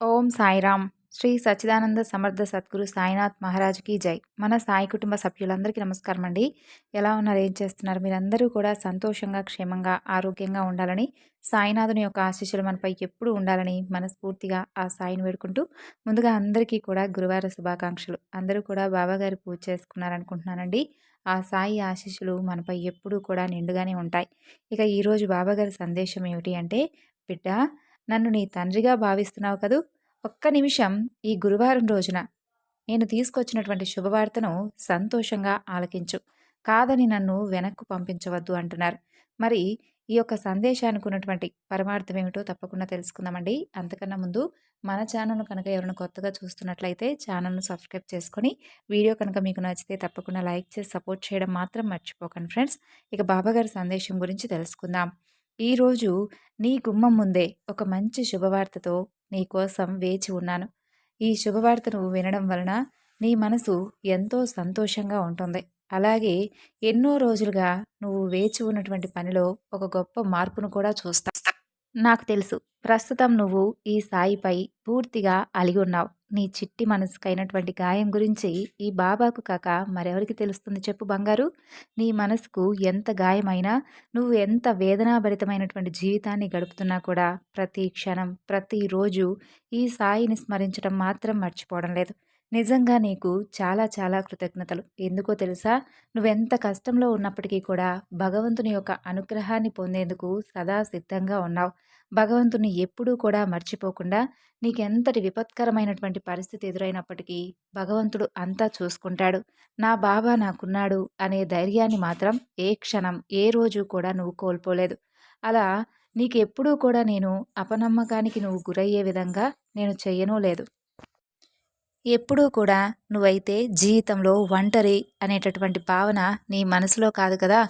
ఓం సాయిరామ్. శ్రీ సచ్చిదానంద సమర్థ సద్గురు సాయినాథ్ మహారాజ్కి జై. మన సాయి కుటుంబ సభ్యులందరికీ నమస్కారం అండి ఎలా ఉన్నారు? ఏం చేస్తున్నారు? మీరందరూ కూడా సంతోషంగా క్షేమంగా ఆరోగ్యంగా ఉండాలని సాయినాథుని యొక్క ఆశీస్సులు మనపై ఎప్పుడూ ఉండాలని మనస్ఫూర్తిగా ఆ సాయిని వేడుకుంటూ ముందుగా అందరికీ కూడా గురువార శుభాకాంక్షలు. అందరూ కూడా బాబాగారి పూజ చేసుకున్నారనుకుంటున్నానండి. ఆ సాయి ఆశీస్సులు మనపై ఎప్పుడూ కూడా నిండుగానే ఉంటాయి. ఇక ఈరోజు బాబాగారి సందేశం ఏమిటి అంటే బిడ్డ నన్ను నీ తండ్రిగా భావిస్తున్నావు కదూ? ఒక్క నిమిషం ఈ గురువారం రోజున నేను తీసుకొచ్చినటువంటి శుభవార్తను సంతోషంగా ఆలకించు. కాదని నన్ను వెనక్కు పంపించవద్దు అంటున్నారు. మరి ఈ యొక్క సందేశానికి ఉన్నటువంటి పరమార్థం ఏమిటో తప్పకుండా తెలుసుకుందామండి. అంతకన్నా ముందు మన ఛానల్ను కనుక ఎవరైనా కొత్తగా చూస్తున్నట్లయితే ఛానల్ను సబ్స్క్రైబ్ చేసుకొని వీడియో కనుక మీకు నచ్చితే తప్పకుండా లైక్ చేసి సపోర్ట్ చేయడం మాత్రం మర్చిపోకండి ఫ్రెండ్స్. ఇక బాబాగారి సందేశం గురించి తెలుసుకుందాం. ఈరోజు నీ గుమ్మం ముందే ఒక మంచి శుభవార్తతో నీ కోసం వేచి ఉన్నాను. ఈ శుభవార్తను వినడం వలన నీ మనసు ఎంతో సంతోషంగా ఉంటుంది. అలాగే ఎన్నో రోజులుగా నువ్వు వేచి ఉన్నటువంటి పనిలో ఒక గొప్ప మార్పును కూడా చూస్తా నాకు తెలుసు ప్రస్తుతం నువ్వు ఈ సాయిపై పూర్తిగా అలిగి ఉన్నావు. నీ చిట్టి మనసుకైనటువంటి గాయం గురించి ఈ బాబాకు కాక మరెవరికి తెలుస్తుంది చెప్పు బంగారు? నీ మనసుకు ఎంత గాయమైనా నువ్వు ఎంత వేదనాభరితమైనటువంటి జీవితాన్ని గడుపుతున్నా కూడా ప్రతి క్షణం ప్రతిరోజు ఈ సాయిని స్మరించడం మాత్రం మర్చిపోవడం లేదు. నిజంగా నీకు చాలా చాలా కృతజ్ఞతలు. ఎందుకో తెలుసా? నువ్వెంత కష్టంలో ఉన్నప్పటికీ కూడా భగవంతుని యొక్క అనుగ్రహాన్ని పొందేందుకు సదా సిద్ధంగా ఉన్నావు. భగవంతుని ఎప్పుడూ కూడా మర్చిపోకుండా నీకెంతటి విపత్కరమైనటువంటి పరిస్థితి ఎదురైనప్పటికీ భగవంతుడు అంతా చూసుకుంటాడు. నా బాబా నాకున్నాడు అనే ధైర్యాన్ని మాత్రం ఏ క్షణం ఏ రోజు కూడా నువ్వు కోల్పోలేదు. అలా నీకెప్పుడూ కూడా నేను అపనమ్మకానికి నువ్వు గురయ్యే విధంగా నేను చెయ్యనూ లేదు. ఎప్పుడూ కూడా నువ్వైతే జీవితంలో ఒంటరి అనేటటువంటి భావన నీ మనసులో కాదు కదా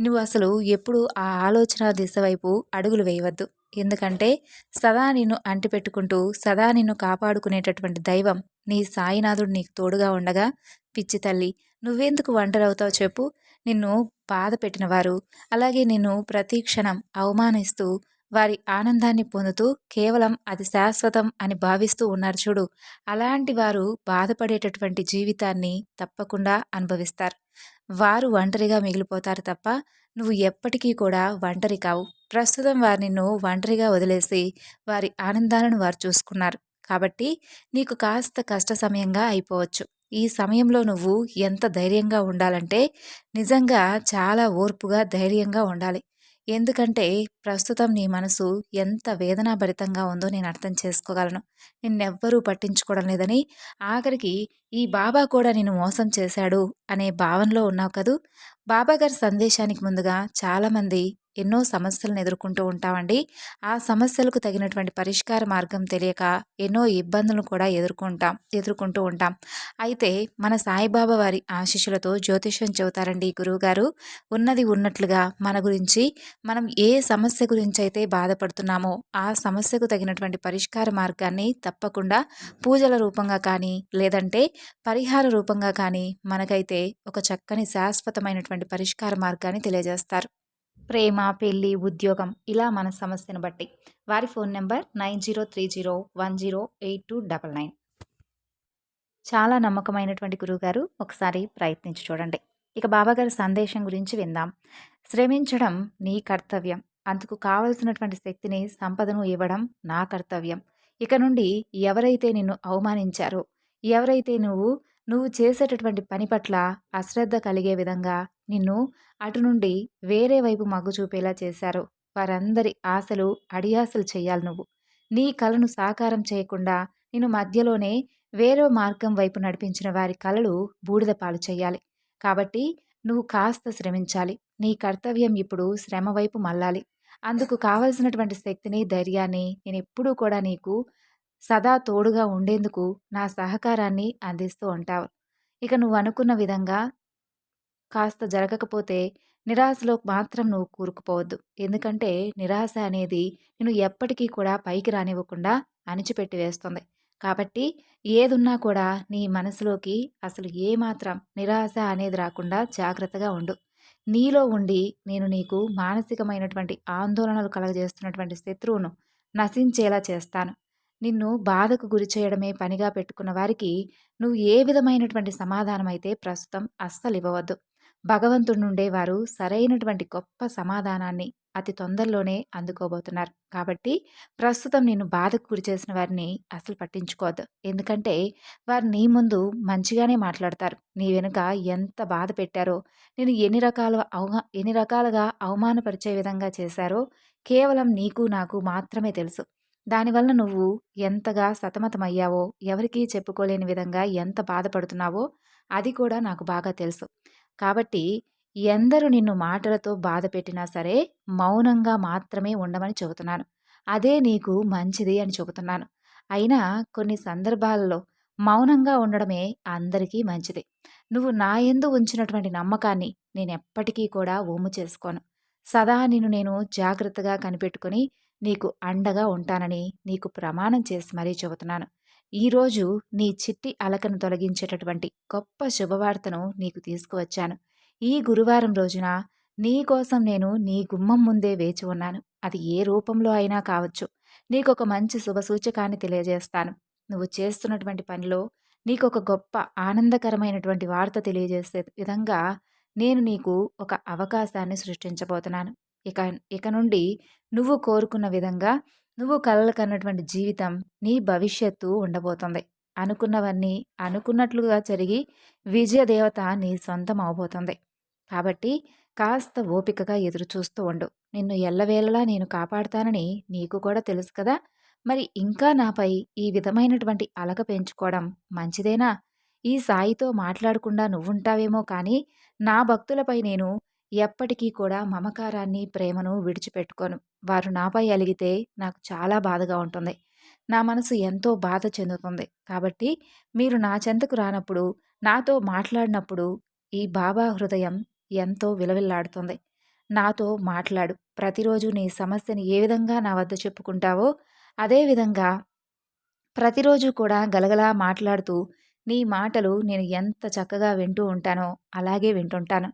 నువ్వు అసలు ఎప్పుడు ఆ ఆలోచన దిశ వైపు అడుగులు వేయవద్దు. ఎందుకంటే సదా నిన్ను అంటిపెట్టుకుంటూ సదా నిన్ను కాపాడుకునేటటువంటి దైవం నీ సాయినాథుడు నీకు తోడుగా ఉండగా పిచ్చి తల్లి నువ్వెందుకు ఒంటరవుతావు చెప్పు. నిన్ను బాధ పెట్టినవారు అలాగే నిన్ను ప్రతి క్షణం అవమానిస్తూ వారి ఆనందాన్ని పొందుతూ కేవలం అది శాశ్వతం అని భావిస్తూ ఉన్నారు చూడు. అలాంటి వారు బాధపడేటటువంటి జీవితాన్ని తప్పకుండా అనుభవిస్తారు. వారు ఒంటరిగా మిగిలిపోతారు తప్ప నువ్వు ఎప్పటికీ కూడా ఒంటరి కావు. ప్రస్తుతం వారు నిన్ను ఒంటరిగా వదిలేసి వారి ఆనందాలను వారు చూసుకున్నారు. కాబట్టి నీకు కాస్త కష్ట సమయంగా అయిపోవచ్చు. ఈ సమయంలో నువ్వు ఎంత ధైర్యంగా ఉండాలంటే నిజంగా చాలా ఓర్పుగా ధైర్యంగా ఉండాలి. ఎందుకంటే ప్రస్తుతం నీ మనసు ఎంత వేదనాభరితంగా ఉందో నేను అర్థం చేసుకోగలను. నిన్నెవ్వరూ పట్టించుకోవడం లేదని ఆఖరికి ఈ బాబా కూడా నిన్ను మోసం చేశాడు అనే భావనలో ఉన్నావు కదూ? బాబాగారి సందేశానికి ముందుగా చాలామంది ఎన్నో సమస్యలను ఎదుర్కొంటూ ఉంటామండి. ఆ సమస్యలకు తగినటువంటి పరిష్కార మార్గం తెలియక ఎన్నో ఇబ్బందులను కూడా ఎదుర్కొంటాం ఎదుర్కొంటూ ఉంటాం. అయితే మన సాయిబాబా వారి ఆశీస్సులతో జ్యోతిష్యం చెబుతారండి గురువుగారు. ఉన్నది ఉన్నట్లుగా మన గురించి మనం ఏ సమస్య గురించి అయితే బాధపడుతున్నామో ఆ సమస్యకు తగినటువంటి పరిష్కార మార్గాన్ని తప్పకుండా పూజల రూపంగా కానీ లేదంటే పరిహార రూపంగా కానీ మనకైతే ఒక చక్కని శాశ్వతమైనటువంటి పరిష్కార మార్గాన్ని తెలియజేస్తారు. ప్రేమ పెళ్ళి ఉద్యోగం ఇలా మన సమస్యను బట్టి. వారి phone number nine zero three zero one zero eight two double nine. చాలా నమ్మకమైనటువంటి గురువుగారు ఒకసారి ప్రయత్నించి చూడండి. ఇక బాబాగారి సందేశం గురించి విందాం. శ్రమించడం నీ కర్తవ్యం. అందుకు కావలసినటువంటి శక్తిని సంపదను ఇవ్వడం నా కర్తవ్యం. ఇక నుండి ఎవరైతే నిన్ను అవమానించారో ఎవరైతే నువ్వు నువ్వు చేసేటటువంటి పని పట్ల అశ్రద్ధ కలిగే విధంగా నిన్ను అటు నుండి వేరే వైపు మగ్గు చూపేలా చేశారు. వారందరి ఆశలు అడియాసలు చేయాలి నువ్వు. నీ కలను సాకారం చేయకుండా నేను మధ్యలోనే వేరే మార్గం వైపు నడిపించిన వారి కలలు బూడిద పాలు చేయాలి. కాబట్టి నువ్వు కాస్త శ్రమించాలి. నీ కర్తవ్యం ఇప్పుడు శ్రమ వైపు మళ్ళాలి. అందుకు కావలసినటువంటి శక్తిని ధైర్యాన్ని నేను ఎప్పుడూ కూడా నీకు సదా తోడుగా ఉండేందుకు నా సహకారాన్ని అందిస్తూ ఉంటావు. ఇక నువ్వు అనుకున్న విధంగా కాస్త జరగకపోతే నిరాశలో మాత్రం నువ్వు కూరుకుపోవద్దు. ఎందుకంటే నిరాశ అనేది నేను ఎప్పటికీ కూడా పైకి రానివ్వకుండా అణిచిపెట్టి వేస్తుంది కాబట్టి ఏదున్నా కూడా నీ మనసులోకి అసలు ఏమాత్రం నిరాశ అనేది రాకుండా జాగ్రత్తగా ఉండు. నీలో ఉండి నేను నీకు మానసికమైనటువంటి ఆందోళనలు కలగజేస్తున్నటువంటి శత్రువును నశించేలా చేస్తాను. నిన్ను బాధకు గురి చేయడమే పనిగా పెట్టుకున్న వారికి నువ్వు ఏ విధమైనటువంటి సమాధానం అయితే ప్రస్తుతం అస్సలు ఇవ్వవద్దు భగవంతుడి నుండే వారు సరైనటువంటి గొప్ప సమాధానాన్ని అతి తొందరలోనే అందుకోబోతున్నారు. కాబట్టి ప్రస్తుతం నేను బాధకు గురి చేసిన వారిని అసలు పట్టించుకోవద్దు. ఎందుకంటే వారు నీ ముందు మంచిగానే మాట్లాడతారు. నీ వెనుక ఎంత బాధ పెట్టారో నేను ఎన్ని రకాల అవమా ఎన్ని రకాలుగా అవమానపరిచే విధంగా చేశారో కేవలం నీకు నాకు మాత్రమే తెలుసు. దానివల్ల నువ్వు ఎంతగా సతమతమయ్యావో ఎవరికీ చెప్పుకోలేని విధంగా ఎంత బాధపడుతున్నావో అది కూడా నాకు బాగా తెలుసు. కాబట్టి ఎందరు నిన్ను మాటలతో బాధ పెట్టినా సరే మౌనంగా మాత్రమే ఉండమని చెబుతున్నాను. అదే నీకు మంచిది అని చెబుతున్నాను. అయినా కొన్ని సందర్భాలలో మౌనంగా ఉండడమే అందరికీ మంచిది. నువ్వు నా ఎందు ఉంచినటువంటి నమ్మకాన్ని నేను ఎప్పటికీ కూడా ఓము చేసుకోను. సదా నిన్ను నేను జాగ్రత్తగా కనిపెట్టుకుని నీకు అండగా ఉంటానని నీకు ప్రమాణం చేసి మరీ చెబుతున్నాను. ఈరోజు నీ చిట్టి అలకను తొలగించేటటువంటి గొప్ప శుభవార్తను నీకు తీసుకువచ్చాను. ఈ గురువారం రోజున నీ కోసం నేను నీ గుమ్మం ముందే వేచి ఉన్నాను. అది ఏ రూపంలో అయినా కావచ్చు. నీకు ఒక మంచి శుభసూచకాన్ని తెలియజేస్తాను. నువ్వు చేస్తున్నటువంటి పనిలో నీకు ఒక గొప్ప ఆనందకరమైనటువంటి వార్త తెలియజేసే విధంగా నేను నీకు ఒక అవకాశాన్ని సృష్టించబోతున్నాను. ఇక ఇక నుండి నువ్వు కోరుకున్న విధంగా నువ్వు కలలు కన్నటువంటి జీవితం నీ భవిష్యత్తు ఉండబోతుంది. అనుకున్నవన్నీ అనుకున్నట్లుగా జరిగి విజయదేవత నీ సొంతం అవబోతుంది. కాబట్టి కాస్త ఓపికగా ఎదురు చూస్తూ ఉండు. నిన్ను ఎల్లవేళలా నేను కాపాడుతానని నీకు కూడా తెలుసు కదా. మరి ఇంకా నాపై ఈ విధమైనటువంటి అలక పెంచుకోవడం మంచిదేనా? ఈ సాయితో మాట్లాడకుండా నువ్వుంటావేమో కానీ నా భక్తులపై నేను ఎప్పటికీ కూడా మమకారాన్ని ప్రేమను విడిచిపెట్టుకోను. వారు నాపై అలిగితే నాకు చాలా బాధగా ఉంటుంది. నా మనసు ఎంతో బాధ చెందుతుంది. కాబట్టి మీరు నా చెంతకు రానప్పుడు నాతో మాట్లాడినప్పుడు ఈ బాబా హృదయం ఎంతో విలవిల్లాడుతుంది. నాతో మాట్లాడు. ప్రతిరోజు నీ సమస్యని ఏ విధంగా నా వద్ద చెప్పుకుంటావో అదేవిధంగా ప్రతిరోజు కూడా గలగలా మాట్లాడుతూ నీ మాటలు నేను ఎంత చక్కగా వింటూ ఉంటానో అలాగే వింటుంటాను.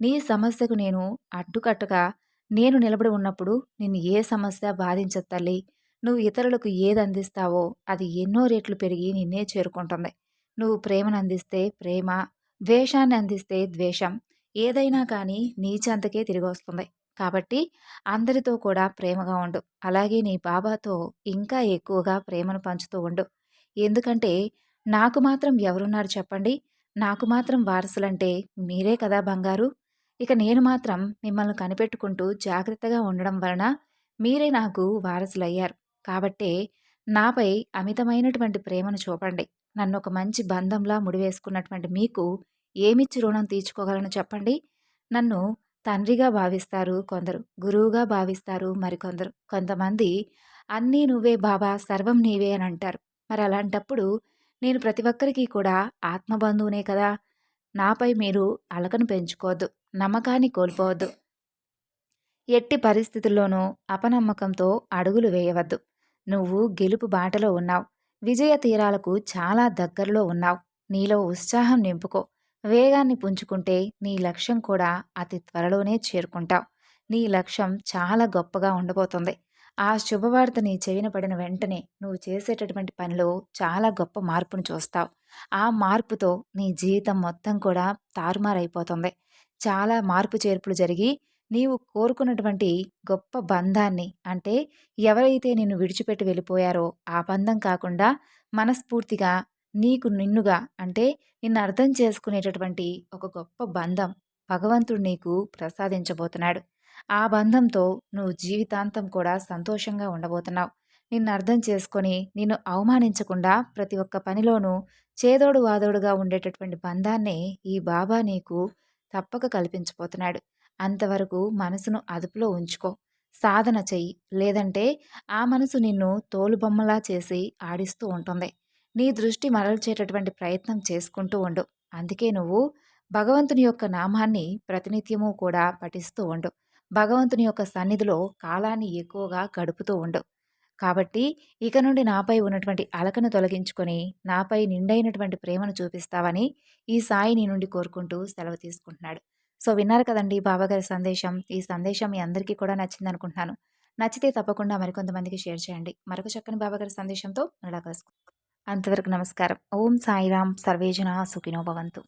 నీ సమస్యకు నేను అడ్డుకట్టగా నేను నిలబడి ఉన్నప్పుడు నిన్ను ఏ సమస్య బాధించదు తల్లి. నువ్వు ఇతరులకు ఏది అందిస్తావో అది ఎన్నో రెట్లు పెరిగి నిన్నే చేరుకుంటుంది. నువ్వు ప్రేమను అందిస్తే ప్రేమ ద్వేషాన్ని అందిస్తే ద్వేషం. ఏదైనా కానీ నీ చెంతకే తిరిగి వస్తుంది. కాబట్టి అందరితో కూడా ప్రేమగా ఉండు. అలాగే నీ బాబాతో ఇంకా ఎక్కువగా ప్రేమను పంచుతూ ఉండు. ఎందుకంటే నాకు మాత్రం ఎవరున్నారు చెప్పండి? నాకు మాత్రం వారసులంటే మీరే కదా బంగారు. ఇక నేను మాత్రం మిమ్మల్ని కనిపెట్టుకుంటూ జాగ్రత్తగా ఉండడం వలన మీరే నాకు వారసులయ్యారు. కాబట్టే నాపై అమితమైనటువంటి ప్రేమను చూపండి. నన్ను ఒక మంచి బంధంలా ముడివేసుకున్నటువంటి మీకు ఏమిచ్చి రుణం తీర్చుకోగలను చెప్పండి? నన్ను తండ్రిగా భావిస్తారు కొందరు గురువుగా భావిస్తారు మరికొందరు. కొంతమంది అన్నీ నువ్వే బాబా సర్వం నీవే అని అంటారు. మరి అలాంటప్పుడు నేను ప్రతి ఒక్కరికి కూడా ఆత్మబంధువునే కదా? నాపై మీరు అలకను పెంచుకోవద్దు. నమ్మకాన్ని కోల్పోవద్దు. ఎట్టి పరిస్థితుల్లోనూ అపనమ్మకంతో అడుగులు వేయవద్దు. నువ్వు గెలుపు బాటలో ఉన్నావు. విజయ తీరాలకు చాలా దగ్గరలో ఉన్నావు. నీలో ఉత్సాహం నింపుకో. వేగాన్ని పుంజుకుంటే నీ లక్ష్యం కూడా అతి త్వరలోనే చేరుకుంటావు. నీ లక్ష్యం చాలా గొప్పగా ఉండబోతుంది. ఆ శుభవార్త నీ చెవిన పడిన వెంటనే నువ్వు చేసేటటువంటి పనిలో చాలా గొప్ప మార్పును చూస్తావు. ఆ మార్పుతో నీ జీవితం మొత్తం కూడా తారుమారైపోతుంది. చాలా మార్పు చేర్పులు జరిగి నీవు కోరుకున్నటువంటి గొప్ప బంధాన్ని అంటే ఎవరైతే నిన్ను విడిచిపెట్టి వెళ్ళిపోయారో ఆ బంధం కాకుండా మనస్ఫూర్తిగా నీకు నిన్నుగా అంటే నిన్ను అర్థం చేసుకునేటటువంటి ఒక గొప్ప బంధం భగవంతుడు నీకు ప్రసాదించబోతున్నాడు. ఆ బంధంతో నువ్వు జీవితాంతం కూడా సంతోషంగా ఉండబోతున్నావు. నిన్ను అర్థం చేసుకొని నిన్ను అవమానించకుండా ప్రతి ఒక్క పనిలోనూ చేదోడు వాదోడుగా ఉండేటటువంటి బంధాన్నే ఈ బాబా నీకు తప్పక కల్పించబోతున్నాడు. అంతవరకు మనసును అదుపులో ఉంచుకో. సాధన చెయ్యి. లేదంటే ఆ మనసు నిన్ను తోలుబొమ్మలా చేసి ఆడిస్తూ ఉంటుంది. నీ దృష్టి మరల్చేటటువంటి ప్రయత్నం చేసుకుంటూ ఉండు. అందుకే నువ్వు భగవంతుని యొక్క నామాన్ని ప్రతినిత్యము కూడా పఠిస్తూ ఉండు. భగవంతుని యొక్క సన్నిధిలో కాలాన్ని ఎక్కువగా గడుపుతూ ఉండు. కాబట్టి ఇక నుండి నాపై ఉన్నటువంటి అలకను తొలగించుకొని నాపై నిండైనటువంటి ప్రేమను చూపిస్తావని ఈ సాయి నీ నుండి కోరుకుంటూ సెలవు తీసుకుంటున్నాడు. సో విన్నారు కదండి బాబాగారి సందేశం. ఈ సందేశం మీ అందరికీ కూడా నచ్చింది అనుకుంటున్నాను నచ్చితే తప్పకుండా మరికొంతమందికి షేర్ చేయండి. మరొక చక్కని బాబాగారి సందేశంతో మరలా కలుసుకుందాం. అంతవరకు నమస్కారం. ఓం సాయిరామ్ సర్వేజన సుఖినో భవంతు.